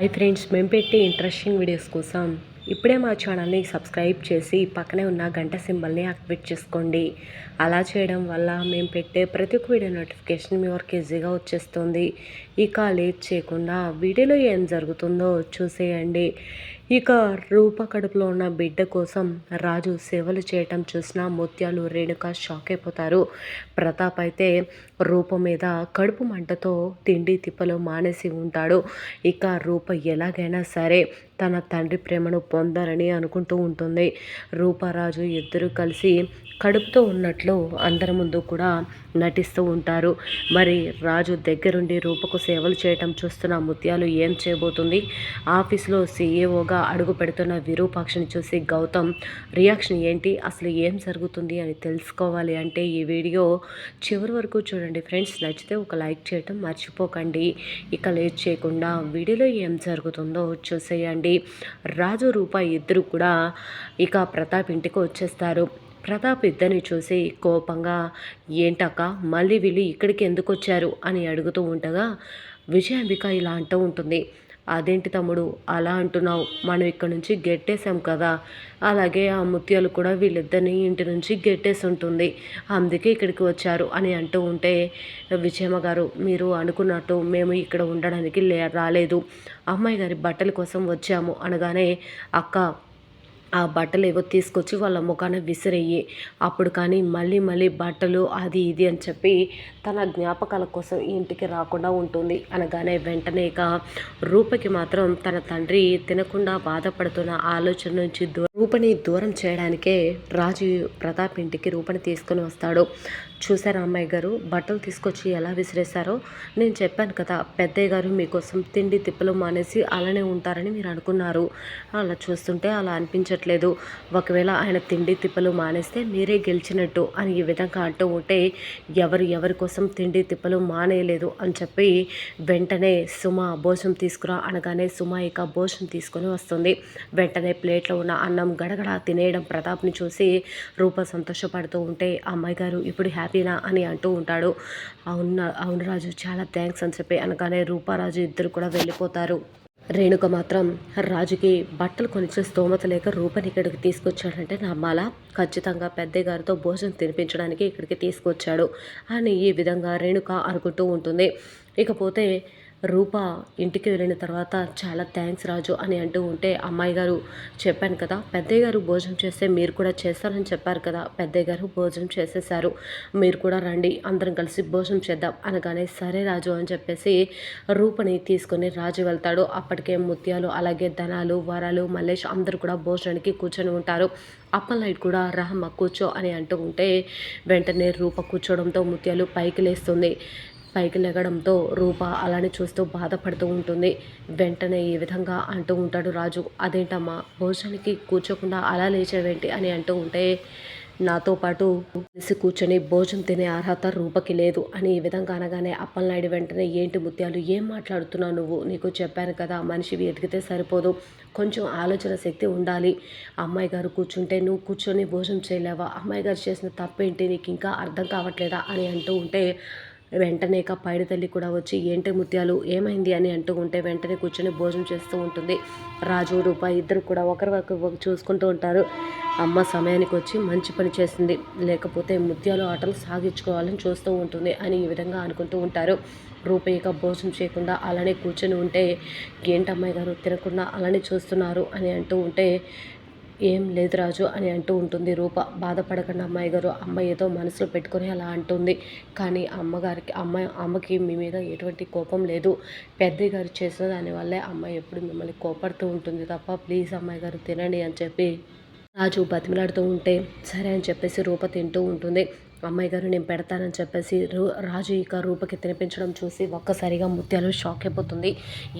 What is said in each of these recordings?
Hi friends మేము పెట్టే interesting videos కోసం ఇప్పుడే మా ఛానల్ని సబ్స్క్రైబ్ చేసి పక్కనే ఉన్న గంట సింబల్ని యాక్టివేట్ చేసుకోండి. అలా చేయడం వల్ల మేము పెట్టే ప్రతి ఒక్క వీడియో నోటిఫికేషన్ మీ వరకు ఈజీగా వచ్చేస్తుంది. ఇక లేట్ చేయకుండా వీడియోలో ఏం జరుగుతుందో చూసేయండి. ఇక రూప కడుపులో ఉన్న బిడ్డ కోసం రాజు సేవలు చేయటం చూసిన ముత్యాలు రేణుక షాక్ అయిపోతారు. ప్రతాప్ అయితే రూప మీద కడుపు మంటతో తిండి తిప్పలు మానేసి ఉంటాడు. ఇక రూప ఎలాగైనా సరే తన తండ్రి ప్రేమను పొందాలని అనుకుంటూ ఉంటుంది. రూపరాజు ఇద్దరు కలిసి కడుపుతో ఉన్నట్లు అందరి ముందు కూడా నటిస్తూ ఉంటారు. మరి రాజు దగ్గరుండి రూపకు సేవలు చేయటం చూస్తున్న ముత్యాలు ఏం చేయబోతుంది? ఆఫీస్లో సీఈఓగా అడుగు పెడుతున్న విరూపాక్షని చూసి గౌతమ్ రియాక్షన్ ఏంటి? అసలు ఏం జరుగుతుంది అని తెలుసుకోవాలి అంటే ఈ వీడియో చివరి వరకు చూడండి ఫ్రెండ్స్. నచ్చితే ఒక లైక్ చేయటం మర్చిపోకండి. ఇక లేట్ చేయకుండా వీడియోలో ఏం జరుగుతుందో చూసేయండి. రాజు రూప ఇద్దరు కూడా ఇక ప్రతాప్ ఇంటికి వచ్చేస్తారు. ప్రతాప్ ఇద్దరిని చూసి కోపంగా ఏంటక్క మళ్ళీ వీళ్ళు ఇక్కడికి ఎందుకు వచ్చారు? అని అడుగుతూ ఉండగా విజయాంబిక ఇలా అంటూ ఉంటుంది. అదేంటి తమ్ముడు అలా అంటున్నావు. మనం ఇక్కడ నుంచి గెట్టేసాం కదా. అలాగే ఆ ముత్యాలు కూడా వీళ్ళిద్దరిని ఇంటి నుంచి గెట్టేసి ఉంటుంది. అందుకే ఇక్కడికి వచ్చారు అని అంటూ ఉంటే విజయమ్మ గారు మీరు అనుకున్నట్టు మేము ఇక్కడ ఉండడానికి లే రాలేదు. అమ్మాయి గారి బట్టల కోసం వచ్చాము అనగానే అక్క ఆ బట్టలు ఏవో తీసుకొచ్చి వాళ్ళ ముఖాన విసిరయ్యి అప్పుడు కానీ మళ్ళీ మళ్ళీ బట్టలు అది ఇది అని చెప్పి తన జ్ఞాపకాల కోసం ఇంటికి రాకుండా ఉంటుంది అనగానే వెంటనే ఇక రూపకి మాత్రం తన తండ్రి తినకుండా బాధపడుతున్న ఆలోచన నుంచి రూపని దూరం చేయడానికే రాజు ప్రతాప్ ఇంటికి రూపని తీసుకొని వస్తాడు. చూసారా అమ్మాయి గారు? బట్టలు తీసుకొచ్చి ఎలా విసిరేశారో? నేను చెప్పాను కదా పెద్దయ్య గారు మీకోసం తిండి తిప్పలు మానేసి అలానే ఉంటారని మీరు అనుకున్నారు. అలా చూస్తుంటే అలా అనిపించట్లేదు. ఒకవేళ ఆయన తిండి తిప్పలు మానేస్తే మీరే గెలిచినట్టు అని ఈ విధంగా అంటూ ఉంటే ఎవరు ఎవరి కోసం తిండి తిప్పలు మానేయలేదు అని చెప్పి వెంటనే సుమ భోజనం తీసుకురా అనగానే సుమ ఇక భోజనం తీసుకొని వస్తుంది. వెంటనే ప్లేట్లో ఉన్న అన్నం గడగడ తినేయడం ప్రతాప్ని చూసి రూప సంతోషపడుతూ ఉంటే అమ్మాయి గారు ఇప్పుడు హ్యాపీ హ్యాపీనా అని అంటూ ఉంటాడు. అవును అవును రాజు చాలా థ్యాంక్స్ అని చెప్పి అనగానే రూపారాజు ఇద్దరు కూడా వెళ్ళిపోతారు. రేణుక మాత్రం రాజుకి బట్టలు కొనిచ్చే స్తోమత లేక రూపని ఇక్కడికి తీసుకొచ్చాడంటే నా మాల. ఖచ్చితంగా పెద్దగారితో భోజనం తినిపించడానికి ఇక్కడికి తీసుకొచ్చాడు అని ఈ విధంగా రేణుక అనుకుంటూ ఉంటుంది. ఇకపోతే రూప ఇంటికి వెళ్ళిన తర్వాత చాలా థ్యాంక్స్ రాజు అని అంటూ ఉంటే అమ్మాయి గారు చెప్పాను కదా పెద్దయ్య గారు భోజనం చేస్తే మీరు కూడా చేస్తారని చెప్పారు కదా పెద్దయ్య గారు భోజనం చేసేసారు మీరు కూడా రండి అందరం కలిసి భోజనం చేద్దాం అనగానే సరే రాజు అని చెప్పేసి రూపని తీసుకొని రాజు వెళ్తాడు. అప్పటికే ముత్యాలు అలాగే ధనాలు వరాలు మల్లేష్ అందరూ కూడా భోజనానికి కూర్చొని ఉంటారు. అప్పలైట్ కూడా రహమ్మ కూర్చో అని అంటూ ఉంటే వెంటనే రూప కూర్చోవడంతో ముత్యాలు పైకి లేస్తుంది. పైకి లెగడంతో రూప అలానే చూస్తూ బాధపడుతూ ఉంటుంది. వెంటనే ఈ విధంగా అంటూ ఉంటాడు రాజు. అదేంటమ్మా భోజనానికి కూర్చోకుండా అలా లేచేవేంటి? అని అంటూ ఉంటే నాతో పాటు కలిసి కూర్చొని భోజనం తినే అర్హత రూపకి లేదు అని ఈ విధంగా అనగానే అప్పలనాయుడు వెంటనే ఏంటి ముత్యాలు ఏం మాట్లాడుతున్నావు నువ్వు? నీకు చెప్పాను కదా మనిషివి ఎదిగితే సరిపోదు. కొంచెం ఆలోచన శక్తి ఉండాలి. అమ్మాయి గారు కూర్చుంటే నువ్వు కూర్చొని భోజనం చేయలేవా? అమ్మాయి గారు చేసిన తప్పేంటి? నీకు ఇంకా అర్థం కావట్లేదా? అని అంటూ ఉంటే వెంటనే ఇక పైడి తల్లి కూడా వచ్చి ఏంటి ముత్యాలు ఏమైంది? అని అంటూ ఉంటే వెంటనే కూర్చొని భోజనం చేస్తూ ఉంటుంది. రాజు రూపాయి ఇద్దరు కూడా ఒకరి ఒకరు చూసుకుంటూ ఉంటారు. అమ్మ సమయానికి వచ్చి మంచి పని చేసింది. లేకపోతే ముత్యాలు ఆటలు సాగించుకోవాలని చూస్తూ ఉంటుంది అని ఈ విధంగా అనుకుంటూ ఉంటారు. రూపాయిగా భోజనం చేయకుండా అలానే కూర్చొని ఉంటే ఏంటమ్మాయి గారు తినకుండా అలానే చూస్తున్నారు అని అంటూ ఉంటే ఏం లేదు రాజు అని అంటూ ఉంటుంది. రూప బాధపడకుండా అమ్మాయి గారు. అమ్మాయి ఏదో మనసులో పెట్టుకొని అలా అంటుంది. కానీ అమ్మగారికి అమ్మాయి అమ్మకి మీ మీద ఎటువంటి కోపం లేదు. పెద్దయ్య గారు చేసిన దానివల్లే అమ్మాయి ఎప్పుడు మిమ్మల్ని కోపడుతూ ఉంటుంది తప్ప ప్లీజ్ అమ్మాయి గారు తినండి అని చెప్పి రాజు బతిమలాడుతూ ఉంటే సరే అని చెప్పేసి రూప తింటూ ఉంటుంది. అమ్మాయి గారు నేను పెడతానని చెప్పేసి రాజు ఇక రూపకి తినిపించడం చూసి ఒక్కసారిగా ముత్యాలు షాక్ అయిపోతుంది.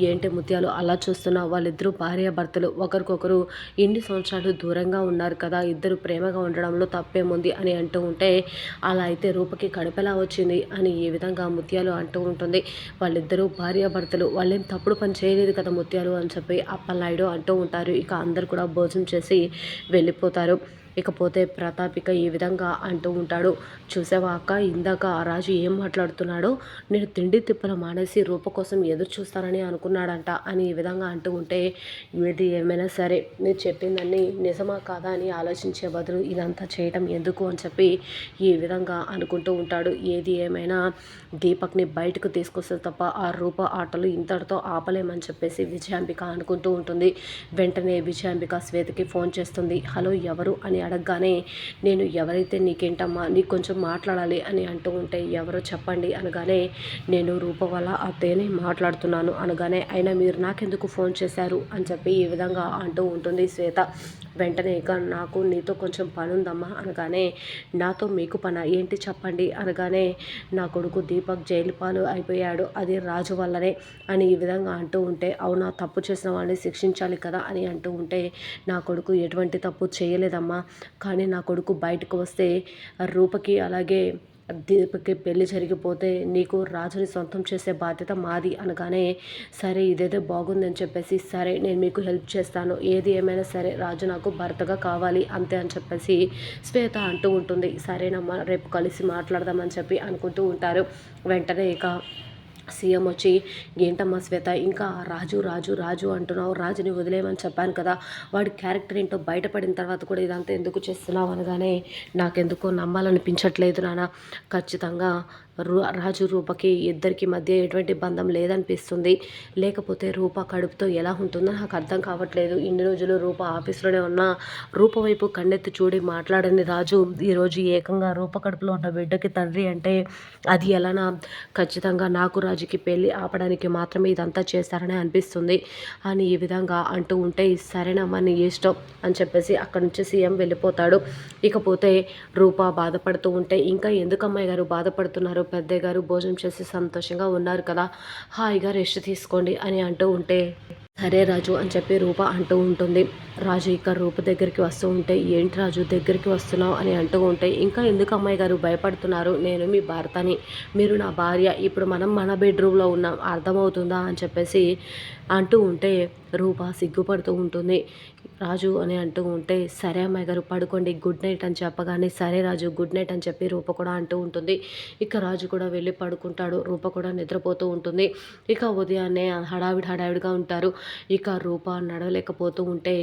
ఏంటి ముత్యాలు? అలా చూస్తున్నా వాళ్ళిద్దరూ భార్యాభర్తలు ఒకరికొకరు ఎన్ని సంవత్సరాలు దూరంగా ఉన్నారు కదా ఇద్దరు ప్రేమగా ఉండడంలో తప్పేముంది అని అంటూ ఉంటే అలా అయితే రూపకి కడుపెలా వచ్చింది అని ఈ విధంగా ముత్యాలు అంటూ ఉంటుంది. వాళ్ళిద్దరూ భార్యాభర్తలు వాళ్ళేం తప్పుడు పని చేయలేదు కదా ముత్యాలు అని చెప్పి అప్పలనాయుడు అంటూ ఉంటారు. ఇక అందరు కూడా భోజనం చేసి వెళ్ళిపోతారు. ఇకపోతే ప్రతాప్ ఇక ఈ విధంగా అంటూ ఉంటాడు. చూసావా అక్క? ఇందాక ఆ రాజు ఏం మాట్లాడుతున్నాడో? నేను తిండి తిప్పలు మానేసి రూప కోసం ఎదురు చూస్తానని అనుకున్నాడంట అని ఈ విధంగా అంటూ ఉంటే ఏది ఏమైనా సరే. మీరు చెప్పిందని నిజమా కాదా అని ఆలోచించే బదులు ఇదంతా చేయటం ఎందుకు అని చెప్పి ఈ విధంగా అనుకుంటూ ఉంటాడు. ఏది ఏమైనా దీపక్ని బయటకు తీసుకొస్తే తప్ప ఆ రూప ఆటలు ఇంతటితో ఆపలేమని చెప్పేసి విజయాంబిక అనుకుంటూ ఉంటుంది. వెంటనే విజయాంబిక శ్వేతకి ఫోన్ చేస్తుంది. హలో ఎవరు? అని అడగగానే నేను ఎవరైతే నీకేంటమ్మా నీకు కొంచెం మాట్లాడాలి అని అంటూ ఉంటే ఎవరో చెప్పండి అనగానే నేను రూప వల్ల అత్తయ్యని మాట్లాడుతున్నాను అనగానే అయినా మీరు నాకెందుకు ఫోన్ చేశారు? అని చెప్పి ఈ విధంగా అంటూ ఉంటుంది శ్వేత. వెంటనే ఇక నాకు నీతో కొంచెం పని ఉందమ్మా అనగానే నాతో మీకు పని ఏంటి చెప్పండి అనగానే నా కొడుకు దీపక్ జైలు పాలు అయిపోయాడు అది రాజు వల్లనే అని ఈ విధంగా అంటూ ఉంటే అవునా తప్పు చేసిన వాడిని శిక్షించాలి కదా అని అంటూ ఉంటే నా కొడుకు ఎటువంటి తప్పు చేయలేదమ్మా కానీ నా కొడుకు బయటకు వస్తే రూపకి అలాగే దీపకి పెళ్ళి జరిగిపోతే నీకు రాజుని సొంతం చేసే బాధ్యత మాది అనగానే సరే ఇదేదో బాగుందని చెప్పేసి సరే నేను మీకు హెల్ప్ చేస్తాను ఏది ఏమైనా సరే రాజు నాకు భర్తగా కావాలి అంతే అని చెప్పేసి శ్వేత అంటూ ఉంటుంది. సరేనమ్మా రేపు కలిసి మాట్లాడదామని చెప్పి అనుకుంటూ ఉంటారు. వెంటనే ఇక సీఎం వచ్చి ఏంటమ్మా శ్వేత ఇంకా రాజు రాజు రాజు అంటున్నావు రాజుని వదిలేయమని చెప్పాను కదా వాడి క్యారెక్టర్ ఏంటో బయటపడిన తర్వాత కూడా ఇదంతా ఎందుకు చేస్తున్నావు? అనగానే నాకెందుకో నమ్మాలనిపించట్లేదు నాన్న. ఖచ్చితంగా రాజు రూపకి ఇద్దరికి మధ్య ఎటువంటి బంధం లేదనిపిస్తుంది. లేకపోతే రూప కడుపుతో ఎలా ఉంటుందో నాకు అర్థం కావట్లేదు. ఇన్ని రోజులు రూప ఆఫీస్లోనే ఉన్న రూప వైపు కన్నెత్తి చూడి మాట్లాడని రాజు. ఈరోజు ఏకంగా రూప కడుపులో ఉన్న బిడ్డకి తండ్రి అంటే అది ఎలానా ఖచ్చితంగా నాకు రాజు రాజుకి పెళ్ళి ఆపడానికి మాత్రమే ఇదంతా చేస్తారని అనిపిస్తుంది. అని ఈ విధంగా అంటూ ఉంటే సరేనమ్మా నీ ఇష్టం అని చెప్పేసి అక్కడి నుంచి సీఎం వెళ్ళిపోతాడు. ఇకపోతే రూప బాధపడుతూ ఉంటే ఇంకా ఎందుకు అమ్మాయి గారు బాధపడుతున్నారు? పెద్దయ్య గారు భోజనం చేసి సంతోషంగా ఉన్నారు కదా. హాయిగా రెస్ట్ తీసుకోండి అని అంటూ ఉంటే సరే రాజు అని చెప్పి రూప అంటూ ఉంటుంది. రాజు ఇక్కడ రూప దగ్గరికి వస్తూ ఉంటే ఏంటి రాజు దగ్గరికి వస్తున్నావు? అని అంటూ ఉంటే ఇంకా ఎందుకు అమ్మాయి గారు భయపడుతున్నారు? నేను మీ భర్తని. మీరు నా భార్య. ఇప్పుడు మనం మన బెడ్రూమ్లో ఉన్నాం. అర్థమవుతుందా? అని చెప్పేసి అంటూ ఉంటే రూప సిగ్గుపడుతూ ఉంటుంది. రాజు అని అంటూ ఉంటే సరే అమ్మాయి గారు పడుకోండి గుడ్ నైట్ అని చెప్పగానే సరే రాజు గుడ్ నైట్ అని చెప్పి రూప కూడా అంటూ ఉంటుంది. ఇక రాజు కూడా వెళ్ళి పడుకుంటాడు. రూప కూడా నిద్రపోతూ ఉంటుంది. ఇక ఉదయాన్నే హడావిడి హడావిడిగా ఉంటారు. ఇక రూప నడవలేకపోతూ ఉంటే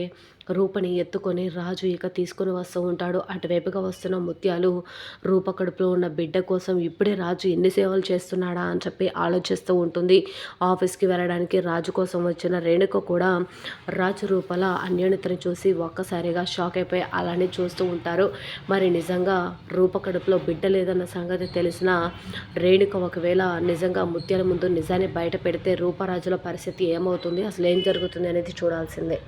రూపని ఎత్తుకొని రాజు ఇక తీసుకుని వస్తూ ఉంటాడు. అటువైపుగా వస్తున్న ముత్యాలు రూప కడుపులో ఉన్న బిడ్డ కోసం ఇప్పుడే రాజు ఎన్ని సేవలు చేస్తున్నాడా అని చెప్పి ఆలోచిస్తూ ఉంటుంది. ఆఫీస్కి వెళ్ళడానికి రాజు కోసం కోసం వచ్చిన రేణుక కూడా రాజు రూపల అన్యోన్యతను చూసి ఒక్కసారిగా షాక్ అయిపోయి అలానే చూస్తూ ఉంటారు. మరి నిజంగా రూప కడుపులో బిడ్డ లేదన్న సంగతి తెలిసిన రేణుక ఒకవేళ నిజంగా ముత్యాల ముందు నిజాన్ని బయట పెడితే రూపరాజుల పరిస్థితి ఏమవుతుంది? అసలు ఏం జరుగుతుంది అనేది చూడాల్సిందే.